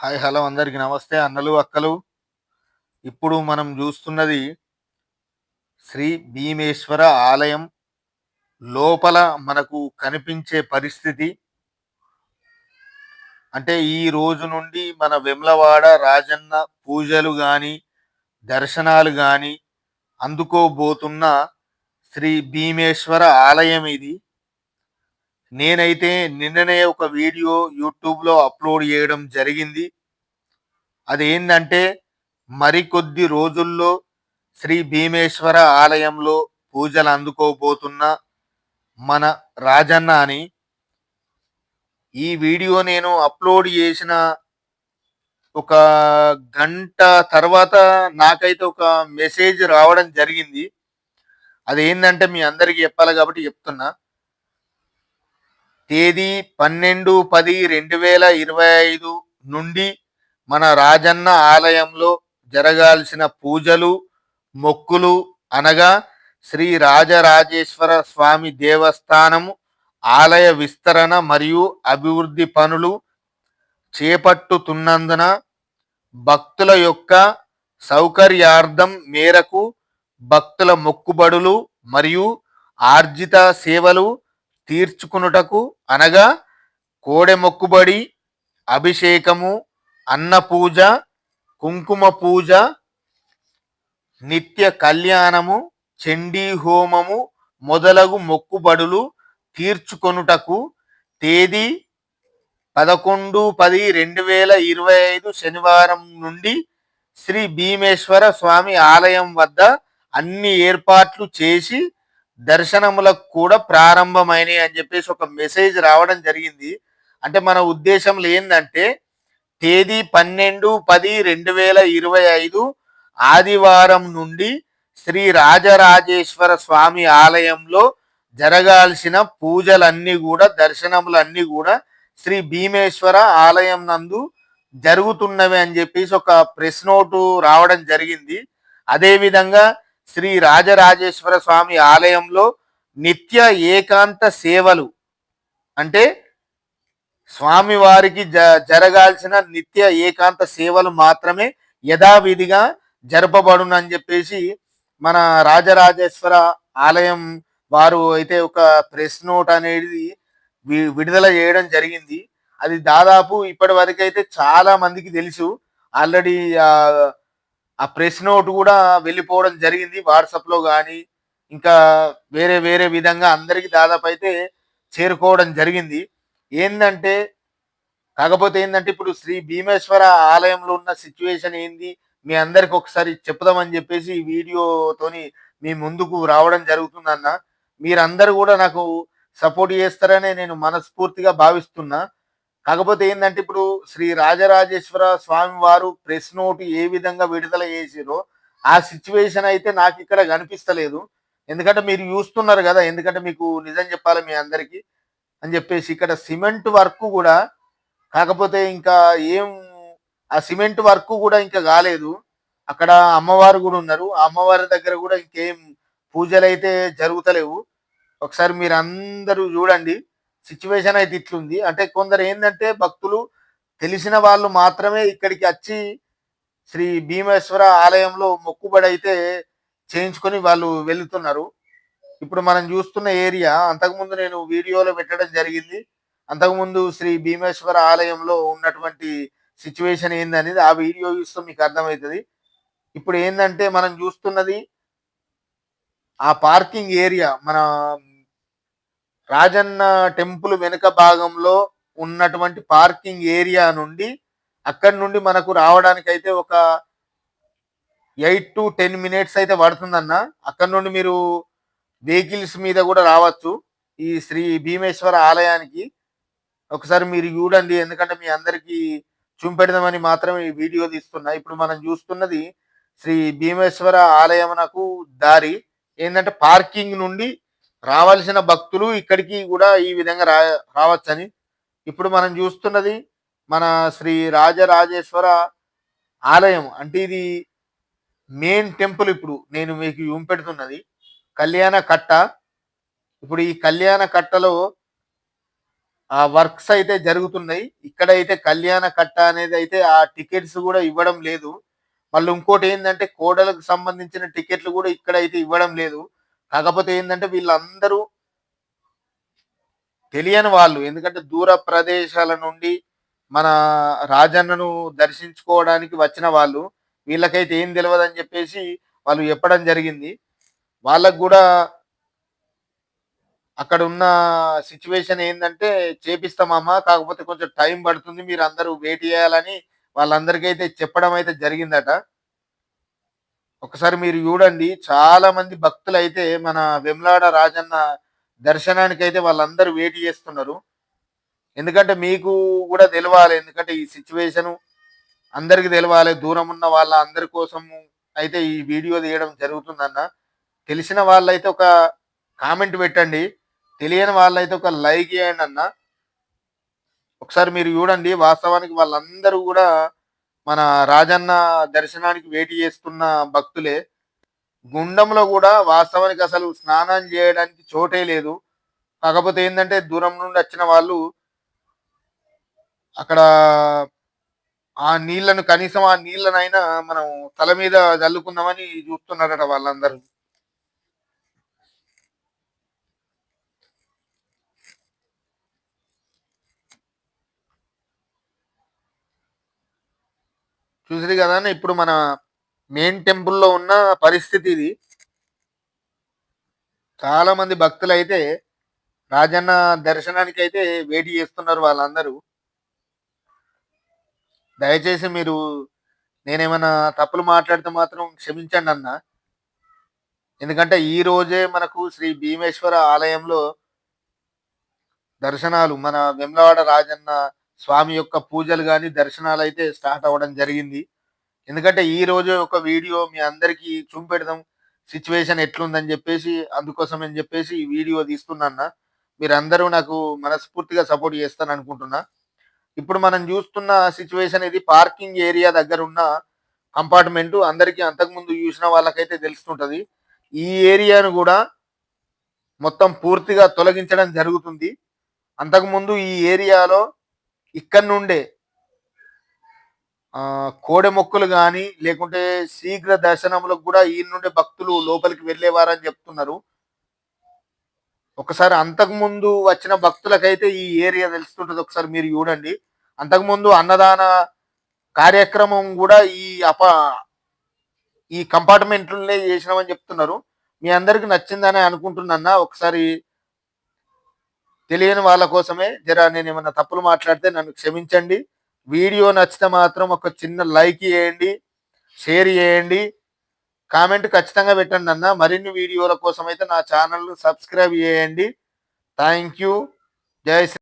Hi hello అందరికి నమస్తే అన్నలు అక్కలు. ఇప్పుడు మనం చూస్తున్నది శ్రీ భీమేశ్వర ఆలయం లోపల మనకు కనిపించే పరిస్థితి. అంటే ఈ రోజు నుండి మన వెమ్లవాడ రాజన్న పూజలు కానీ దర్శనాలు కానీ అందుకోబోతున్న శ్రీ భీమేశ్వర ఆలయం ఇది. నేనైతే నిన్ననే ఒక వీడియో యూట్యూబ్లో అప్లోడ్ చేయడం జరిగింది. అది ఏంటంటే మరికొద్ది రోజుల్లో శ్రీ భీమేశ్వర ఆలయంలో పూజలు అందుకోబోతున్న మన రాజన్న అని ఈ వీడియో నేను అప్లోడ్ చేసిన ఒక గంట తర్వాత నాకైతే ఒక మెసేజ్ రావడం జరిగింది. అదేంటంటే మీ అందరికీ చెప్పాలి కాబట్టి చెప్తున్నా. తేదీ పన్నెండు పది రెండు వేల ఇరవై ఐదు నుండి మన రాజన్న ఆలయంలో జరగాల్సిన పూజలు మొక్కులు అనగా శ్రీ రాజరాజేశ్వర స్వామి దేవస్థానము ఆలయ విస్తరణ మరియు అభివృద్ధి పనులు చేపట్టుతున్నందున భక్తుల యొక్క సౌకర్యార్థం మేరకు భక్తుల మొక్కుబడులు మరియు ఆర్జిత సేవలు తీర్చుకునుటకు అనగా కోడె మొక్కుబడి అభిషేకము అన్న పూజ కుంకుమ పూజ నిత్య కళ్యాణము చండీ హోమము మొదలగు మొక్కుబడులు తీర్చుకొనుటకు తేదీ పదకొండు పది రెండు వేల ఇరవై ఐదు శనివారం నుండి శ్రీ భీమేశ్వర స్వామి ఆలయం వద్ద అన్ని ఏర్పాట్లు చేసి దర్శనములకు కూడా ప్రారంభమైనవి అని చెప్పేసి ఒక మెసేజ్ రావడం జరిగింది. అంటే మన ఉద్దేశంలో ఏంటంటే తేదీ పన్నెండు పది రెండు వేల ఇరవై ఐదు ఆదివారం నుండి శ్రీ రాజరాజేశ్వర స్వామి ఆలయంలో జరగాల్సిన పూజలన్నీ కూడా దర్శనములన్నీ కూడా శ్రీ భీమేశ్వర ఆలయం నందు జరుగుతున్నవి అని చెప్పేసి ఒక ప్రెస్ నోటు రావడం జరిగింది. అదేవిధంగా శ్రీ రాజరాజేశ్వర స్వామి ఆలయంలో నిత్య ఏకాంత సేవలు. అంటే స్వామివారికి జ జరగాల్సిన నిత్య ఏకాంత సేవలు మాత్రమే యథావిధిగా జరపబడునని చెప్పేసి మన రాజరాజేశ్వర ఆలయం వారు అయితే ఒక ప్రెస్ నోట్ అనేది విడుదల చేయడం జరిగింది. అది దాదాపు ఇప్పటి వరకు అయితే చాలా మందికి తెలుసు. ఆల్రెడీ ఆ ప్రెస్ నోట్ కూడా వెళ్ళిపోవడం జరిగింది. వాట్సాప్లో కానీ ఇంకా వేరే వేరే విధంగా అందరికీ దాదాపు అయితే చేరుకోవడం జరిగింది. ఏంటంటే కాకపోతే ఏంటంటే ఇప్పుడు శ్రీ భీమేశ్వర ఆలయంలో ఉన్న సిచ్యువేషన్ ఏంది? మీ అందరికి ఒకసారి చెప్దామని చెప్పేసి ఈ వీడియోతోని మీ ముందుకు రావడం జరుగుతుందన్న. మీరందరూ కూడా నాకు సపోర్ట్ చేస్తారనే నేను మనస్ఫూర్తిగా భావిస్తున్నా. కాకపోతే ఏంటంటే ఇప్పుడు శ్రీ రాజరాజేశ్వర స్వామి వారు ప్రెస్ నోటు ఏ విధంగా విడుదల చేసిరో ఆ సిచ్యువేషన్ అయితే నాకు ఇక్కడ కనిపిస్తలేదు. ఎందుకంటే మీరు చూస్తున్నారు కదా ఎందుకంటే మీకు నిజం చెప్పాలి మీ అందరికీ అని చెప్పేసి ఇక్కడ సిమెంట్ వర్క్ కూడా కాకపోతే ఇంకా ఏం ఆ సిమెంట్ వర్క్ కూడా ఇంకా కాలేదు. అక్కడ అమ్మవారు కూడా ఉన్నారు. ఆ అమ్మవారి దగ్గర కూడా ఇంకేం పూజలు అయితే జరుగుతలేవు. ఒకసారి మీరు అందరూ చూడండి. సిచ్యువేషన్ అయితే ఇట్లుంది. అంటే కొందరు ఏంటంటే భక్తులు తెలిసిన వాళ్ళు మాత్రమే ఇక్కడికి వచ్చి శ్రీ భీమేశ్వర ఆలయంలో మొక్కుబడి అయితే చేయించుకొని వాళ్ళు వెళుతున్నారు. ఇప్పుడు మనం చూస్తున్న ఏరియా అంతకుముందు నేను వీడియోలో పెట్టడం జరిగింది. అంతకుముందు శ్రీ భీమేశ్వర ఆలయంలో ఉన్నటువంటి సిచ్యువేషన్ ఏందనేది ఆ వీడియో చూస్తే మీకు అర్థమవుతుంది. ఇప్పుడు ఏంటంటే మనం చూస్తున్నది ఆ పార్కింగ్ ఏరియా మన రాజన్న టెంపుల్ వెనుక భాగంలో ఉన్నటువంటి పార్కింగ్ ఏరియా నుండి అక్కడి నుండి మనకు రావడానికి అయితే ఒక ఎయిట్ టు టెన్ మినిట్స్ అయితే పడుతుందన్న. అక్కడ నుండి మీరు వెహికల్స్ మీద కూడా రావచ్చు. ఈ శ్రీ భీమేశ్వర ఆలయానికి ఒకసారి మీరు చూడండి. ఎందుకంటే మీ అందరికీ చూపెడదామని మాత్రమే ఈ వీడియో తీస్తున్నా. ఇప్పుడు మనం చూస్తున్నది శ్రీ భీమేశ్వర ఆలయమునకు దారి. ఏంటంటే పార్కింగ్ నుండి రావాల్సిన భక్తులు ఇక్కడికి కూడా ఈ విధంగా రా రావచ్చని ఇప్పుడు మనం చూస్తున్నది మన శ్రీ రాజరాజేశ్వర ఆలయం. అంటే ఇది మెయిన్ టెంపుల్ ఇప్పుడు. నేను మీకు చూపెడుతున్నది కళ్యాణ కట్ట. ఇప్పుడు ఈ కళ్యాణ కట్టలో ఆ వర్క్స్ అయితే జరుగుతున్నాయి. ఇక్కడైతే కళ్యాణ కట్ట అనేది అయితే ఆ టికెట్స్ కూడా ఇవ్వడం లేదు. మళ్ళీ ఇంకోటి ఏంటంటే కోడలకు సంబంధించిన టికెట్లు కూడా ఇక్కడైతే ఇవ్వడం లేదు. కాకపోతే ఏంటంటే వీళ్ళందరూ తెలియని వాళ్ళు. ఎందుకంటే దూర ప్రదేశాల నుండి మన రాజన్నను దర్శించుకోవడానికి వచ్చిన వాళ్ళు వీళ్ళకైతే ఏం తెలియదు అని చెప్పేసి వాళ్ళు చెప్పడం జరిగింది. వాళ్ళకు కూడా అక్కడ ఉన్న సిచ్యువేషన్ ఏంటంటే చేపిస్తామమ్మా కాకపోతే కొంచెం టైం పడుతుంది మీరు అందరూ వెయిట్ చేయాలని వాళ్ళందరికీ అయితే చెప్పడం అయితే జరిగిందట. ఒకసారి మీరు చూడండి. చాలా మంది భక్తులు అయితే మన వెమ్లాడ రాజన్న దర్శనానికి అయితే వాళ్ళందరూ వెయిట్ చేస్తున్నారు. ఎందుకంటే మీకు కూడా తెలవాలి. ఎందుకంటే ఈ సిచ్యువేషను అందరికి తెలవాలి. దూరం ఉన్న వాళ్ళ అందరి కోసం అయితే ఈ వీడియో తీయడం జరుగుతుందన్న. తెలిసిన వాళ్ళైతే ఒక కామెంట్ పెట్టండి. తెలియని వాళ్ళైతే ఒక లైక్ చేయండి అన్న. ఒకసారి మీరు చూడండి. వాస్తవానికి వాళ్ళందరూ కూడా మన రాజన్న దర్శనానికి వేటి చేస్తున్న భక్తులే గుండంలో కూడా వాస్తవానికి అసలు స్నానం చేయడానికి చోటే లేదు. కాకపోతే ఏంటంటే దూరం నుండి వచ్చిన వాళ్ళు అక్కడ ఆ నీళ్ళను కనీసం ఆ నీళ్ళనైనా మనం తల మీద చల్లుకుందామని చూస్తున్నారట వాళ్ళందరూ. చూసింది కదా ఇప్పుడు మన మెయిన్ టెంపుల్లో ఉన్న పరిస్థితి ఇది. చాలామంది భక్తులు అయితే రాజన్న దర్శనానికి అయితే వెయిట్ చేస్తున్నారు వాళ్ళందరూ. దయచేసి మీరు నేనేమైనా తప్పులు మాట్లాడితే మాత్రం క్షమించండి అన్న. ఎందుకంటే ఈ రోజే మనకు శ్రీ భీమేశ్వర ఆలయంలో దర్శనాలు మన వెమ్లవాడ రాజన్న స్వామి యొక్క పూజలు కానీ దర్శనాలు అయితే స్టార్ట్ అవ్వడం జరిగింది. ఎందుకంటే ఈ రోజు ఒక వీడియో మీ అందరికీ చూపెడదాం సిచ్యువేషన్ ఎట్లుందని చెప్పేసి అందుకోసం అని చెప్పేసి ఈ వీడియో తీస్తున్నా మీరందరూ నాకు మనస్ఫూర్తిగా సపోర్ట్ చేస్తాను అనుకుంటున్నా. ఇప్పుడు మనం చూస్తున్న సిచ్యువేషన్ ఇది పార్కింగ్ ఏరియా దగ్గర ఉన్న కంపార్ట్మెంట్. అందరికీ అంతకుముందు చూసిన వాళ్ళకైతే తెలుస్తుంటుంది. ఈ ఏరియాను కూడా మొత్తం పూర్తిగా తొలగించడం జరుగుతుంది. అంతకుముందు ఈ ఏరియాలో ఇక్కడ నుండే కోడె మొక్కులు కానీ లేకుంటే శీఘ్ర దర్శనములకు కూడా ఈ నుండి భక్తులు లోపలికి వెళ్ళేవారని చెప్తున్నారు. ఒకసారి అంతకుముందు వచ్చిన భక్తులకైతే ఈ ఏరియా తెలుస్తుంటుంది ఒకసారి మీరు చూడండి. అంతకుముందు అన్నదాన కార్యక్రమం కూడా ఈ అప ఈ కంపార్ట్మెంట్లనే చేసినామని చెప్తున్నారు. మీ అందరికి నచ్చిందని అనుకుంటున్నా ఒకసారి తెలియని వాళ్ళ కోసమే జరా నేను ఏమన్నా తప్పులు మాట్లాడితే నన్ను క్షమించండి. వీడియో నచ్చితే మాత్రం ఒక చిన్న లైక్ చేయండి షేర్ చేయండి. కామెంట్ ఖచ్చితంగా పెట్టండి అన్న మరిన్ని వీడియోల కోసం అయితే నా ఛానల్ సబ్స్క్రైబ్ చేయండి. Thank you. జై శ్రీ